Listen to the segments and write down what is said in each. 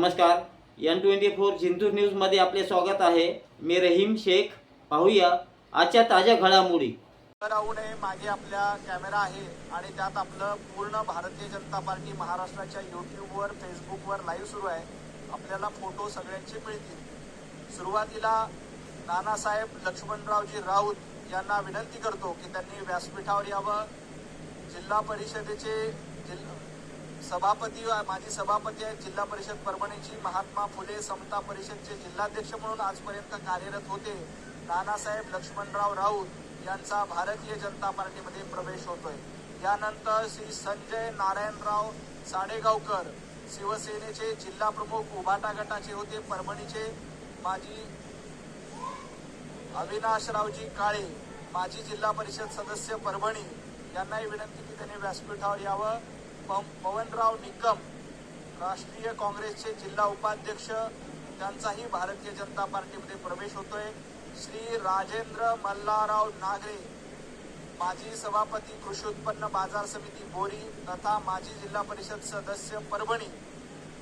नमस्कार. N twenty four Jintur न्यूजमध्ये आपले स्वागत आहे. मी रहीम शेख. पाहूया आजच्या ताज्या घडामोडी. राहू नये मागे आपल्या कॅमेरा आहे आणि त्यात आपलं पूर्ण भारतीय जनता पार्टी महाराष्ट्राच्या युट्यूबवर फेसबुकवर लाईव्ह सुरू आहे. आपल्याला फोटो सगळ्यांचे मिळतील. सुरुवातीला नानासाहेब लक्ष्मणरावजी राऊत यांना विनंती करतो की त्यांनी व्यासपीठावर यावं. जिल्हा परिषदेचे जिल्हा सभापती माजी सभापती आहेत. जिल्हा परिषद परभणीची महात्मा फुले समता परिषदचे जिल्हाध्यक्ष म्हणून आजपर्यंत कार्यरत होते. नानासाहेब लक्ष्मणराव राऊत यांचा भारतीय जनता पार्टीमध्ये प्रवेश होतोय. यानंतर श्री संजय नारायणराव साडेगावकर शिवसेनेचे जिल्हा प्रमुख उभाटा गटाचे होते. परभणीचे माजी अविनाशरावजी काळे माजी जिल्हा परिषद सदस्य परभणी. यांनाही विनंती की त्यांनी व्यासपीठावर यावं. पवनराव निकम राष्ट्रीय काँग्रेसचे जिल्हा उपाध्यक्ष त्यांचाही भारतीय जनता पार्टीमध्ये प्रवेश होतोय. श्री राजेंद्र मल्हारराव नागरे माजी सभापती कृषी उत्पन्न बाजार समिती बोरी तथा माजी जिल्हा परिषद सदस्य परभणी.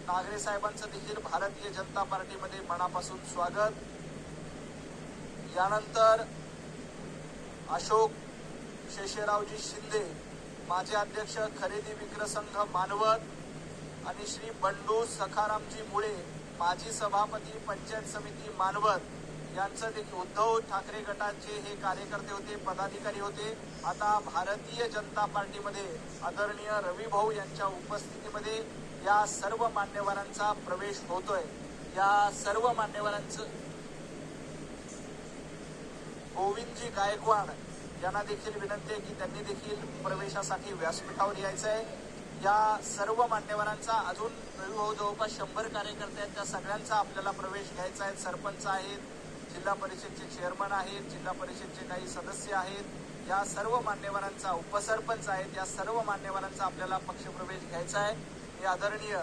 नागरे साहेबांचं देखील भारतीय जनता पार्टीमध्ये मनापासून स्वागत. यानंतर अशोक शेषेरावजी शिंदे माजी अध्यक्ष खरेदी विक्र संघ मानवत आणि श्री बंडू सखारामजी मुळे माजी सभापती पंचायत समिती मानवत यांचं देखील उद्धव ठाकरे गटाचे हे कार्यकर्ते होते पदाधिकारी होते. आता भारतीय जनता पार्टीमध्ये आदरणीय रवी भाऊ यांच्या उपस्थितीमध्ये या सर्व मान्यवरांचा प्रवेश होतोय. या सर्व मान्यवरांचं गोविंदजी गायकवाड यांना देखील विनंती आहे की त्यांनी देखील प्रवेशासाठी व्यासपीठावर यायचं आहे. या सर्व मान्यवरांचा अजून हळूहळू जवळपास शंभर कार्यकर्ते आहेत. त्या सगळ्यांचा आपल्याला प्रवेश घ्यायचा आहे. सरपंच आहेत जिल्हा परिषदचे चेअरमन आहेत जिल्हा परिषदचे काही सदस्य आहेत. या सर्व मान्यवरांचा उपसरपंच आहेत. या सर्व मान्यवरांचा आपल्याला पक्षप्रवेश घ्यायचा आहे. मी आदरणीय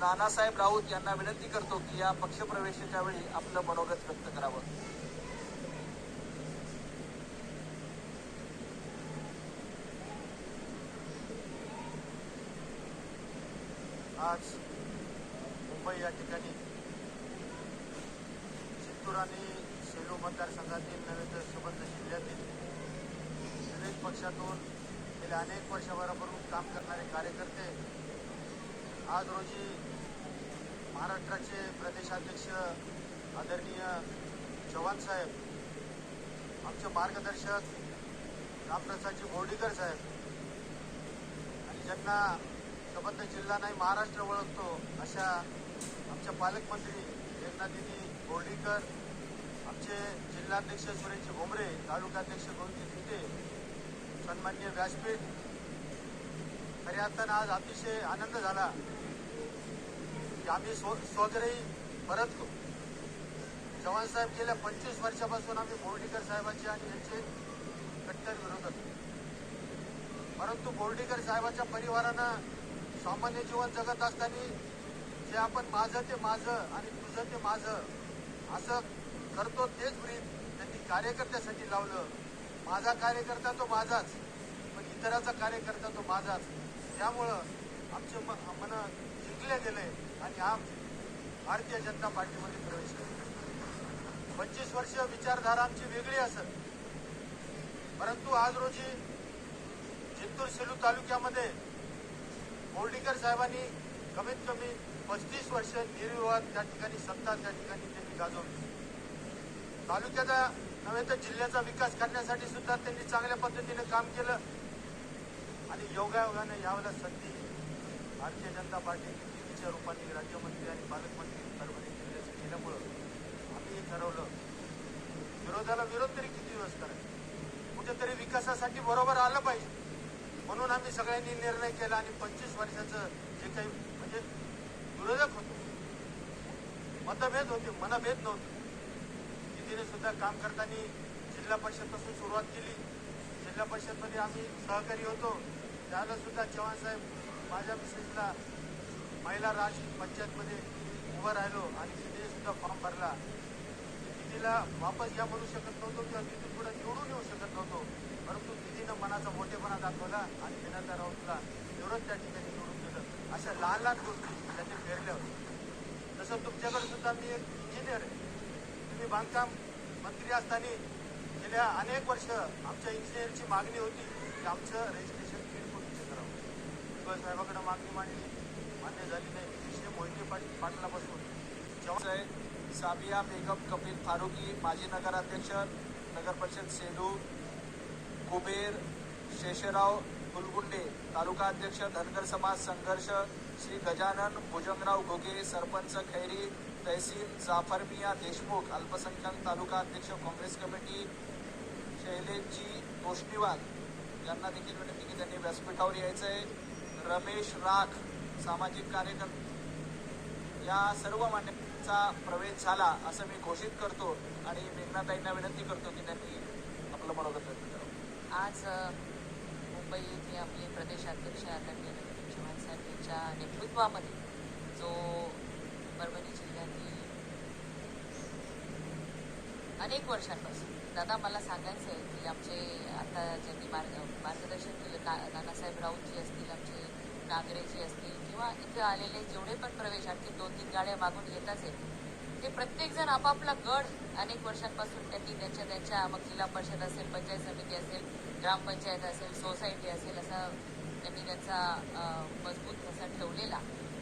नानासाहेब राऊत यांना विनंती करतो की या पक्षप्रवेशाच्या वेळी आपलं मनोगत व्यक्त करावं. आज मुंबई या ठिकाणी चित्तूर आणि सेलू मतदारसंघातील नव्हे तर संबंध जिल्ह्यातील विविध पक्षातून गेल्या अनेक वर्षभरापासून काम करणारे कार्यकर्ते आज रोजी महाराष्ट्राचे प्रदेशाध्यक्ष आदरणीय चव्हाण साहेब आमचे मार्गदर्शक रामप्रसादजी बोर्डीकर साहेब आणि ज्यांना संबंध जिल्हा नाही महाराष्ट्र ओळखतो अशा आमच्या पालकमंत्री एकनाथदिनी बोर्डीकर आमचे जिल्हाध्यक्ष सुरेश भोमरे तालुकाध्यक्ष गोविंद शिंदे सन्मान्य व्यासपीठ. खऱ्या अर्थानं आज अतिशय आनंद झाला की आम्ही स्व स्वघरी परतलो. चव्हाण साहेब गेल्या पंचवीस वर्षापासून आम्ही बोर्डीकर साहेबांचे आणि यांचे कट्टर विरोधक. परंतु बोर्डीकर साहेबांच्या परिवारानं सामान्य जीवन जगत असताना जे आपण माझं ते माझं आणि तुझं ते माझं असं करतो तेच ब्रीद त्यांनी कार्यकर्त्यासाठी लावलं. माझा कार्यकर्ता तो माझाच पण इतराचा कार्यकर्ता तो माझाच. त्यामुळं आमचे म मन जिंकले गेले आणि आम भारतीय जनता पार्टीमध्ये प्रवेश केला. पंचवीस वर्ष विचारधारा आमची वेगळी असत परंतु आज रोजी जिंतूर सेलू तालुक्यामध्ये बोर्डीकर साहेबांनी कमीत कमी पस्तीस वर्ष निर्विवाद त्या ठिकाणी सत्ता त्या ठिकाणी त्यांनी गाजवली. तालुक्याचा नव्हे तर जिल्ह्याचा विकास करण्यासाठी सुद्धा त्यांनी चांगल्या पद्धतीने काम केलं. आणि योगायोगाने यावेळेला संधी भारतीय जनता पार्टी युतीच्या रूपाने राज्यमंत्री आणि पालकमंत्री परभणी जिल्ह्याचं केल्यामुळं आम्ही ठरवलं. विरोधाला विरोध तरी किती दिवस करायचा? कुठेतरी विकासासाठी बरोबर आलं पाहिजे. म्हणून आम्ही सगळ्यांनी निर्णय केला आणि पंचवीस वर्षाचं जे काही म्हणजे विरोधक होतो मतभेद होते मनभेद नव्हते. तिथे सुद्धा काम करताना जिल्हा परिषदपासून सुरुवात केली. जिल्हा परिषदमध्ये आम्ही सहकारी होतो. त्याला सुद्धा चव्हाण साहेब माझ्या मिसेसला महिला राज पंचायतमध्ये उभं राहिलो आणि तिथे सुद्धा फॉर्म भरला. तिथीला वापस या म्हणू शकत नव्हतो किंवा तिथून पुढे निवडून येऊ शकत नव्हतो. परंतु तिथीनं मनाचा मोठेपणा दाखवला आणि विनंता राऊतला निवडून त्या ठिकाणी निवडून दिलं. अशा लहान लहान गोष्टी त्यांनी फेरल्या होत्या. तसं तुमच्याकडे सुद्धा मी एक इंजिनियर आहे. तुम्ही बांधकाम मंत्री असताना गेल्या अनेक वर्ष आमच्या इंजिनियरची मागणी होती की आमचं रजिस्ट्रेशन किरकोळ इथे करावं. साहेबाकडे मागणी मांडली. मान्य झाली नाही. विषय मोहिते पाटील पाटलापासून. जेव्हा आहे साबिया बेगम कपिल फारुकी माजी नगराध्यक्ष नगर परिषद सेलू कुबेर शेषराव गुलगुंडे तालुका अध्यक्ष धनगर समाज संघर्ष श्री गजानन भुजंगराव घोगे सरपंच खैरी तहसील जाफर मिया देशमुख अल्पसंख्याक तालुका अध्यक्ष काँग्रेस कमिटी शैलेशजी तोष्णीवाल यांना देखील विनंती की त्यांनी व्यासपीठावर यायचं आहे रमेश राख सामाजिक कार्यकर्ते या सर्व मान्य मान्यतेचा प्रवेश झाला असं मी घोषित करतो आणि मेघनाताईंना विनंती करतो की त्यांनी आपलं मनोगत व्यक्त करावं. आज मुंबई येथे आपले प्रदेशाध्यक्ष आदरणीय नवीन चव्हाण साहेब यांच्या नेतृत्वामध्ये जो परभणी जिल्ह्यातील अनेक वर्षांपासून दादा मला सांगायचं आहे की आमचे आता ज्यांनी मार्ग मार्गदर्शन केलं ना नानासाहेब राऊतजी असतील आमचे नागरेची असतील किंवा इथे आलेले जेवढे पण प्रवेशार्थी दोन तीन गाड्या मागून येत असेल ते प्रत्येकजण आपापला गड अनेक वर्षांपासून त्यांनी त्यांच्या त्यांच्या मग जिल्हा परिषद असेल पंचायत समिती असेल ग्रामपंचायत असेल सोसायटी असेल असा त्यांनी त्यांचा मजबूत असा ठेवलेला.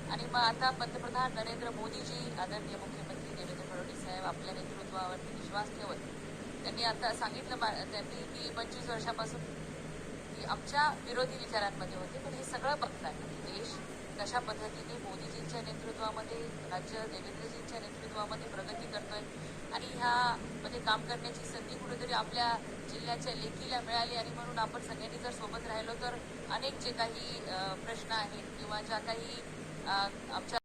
आणि मग आता पंतप्रधान नरेंद्र मोदीजी आदरणीय मुख्यमंत्री देवेंद्र फडणवीस साहेब आपल्या नेतृत्वावरती विश्वास ठेवत त्यांनी आता सांगितलं त्यांनी की पंचवीस वर्षापासून की आमच्या विरोधी विचारांमध्ये होते पण हे सगळं बघताय. म्हणजे देश कशा पद्धतीने मोदीजींच्या नेतृत्वामध्ये राज्य देवेंद्रजींच्या नेतृत्वामध्ये प्रगती करतोय आणि ह्या मध्ये काम करण्याची संधी कुठेतरी आपल्या जिल्ह्याच्या लेखीला मिळाली आणि म्हणून आपण सगळ्यांनी जर सोबत राहिलो तर अनेक जे काही प्रश्न आहेत किंवा ज्या काही आमच्या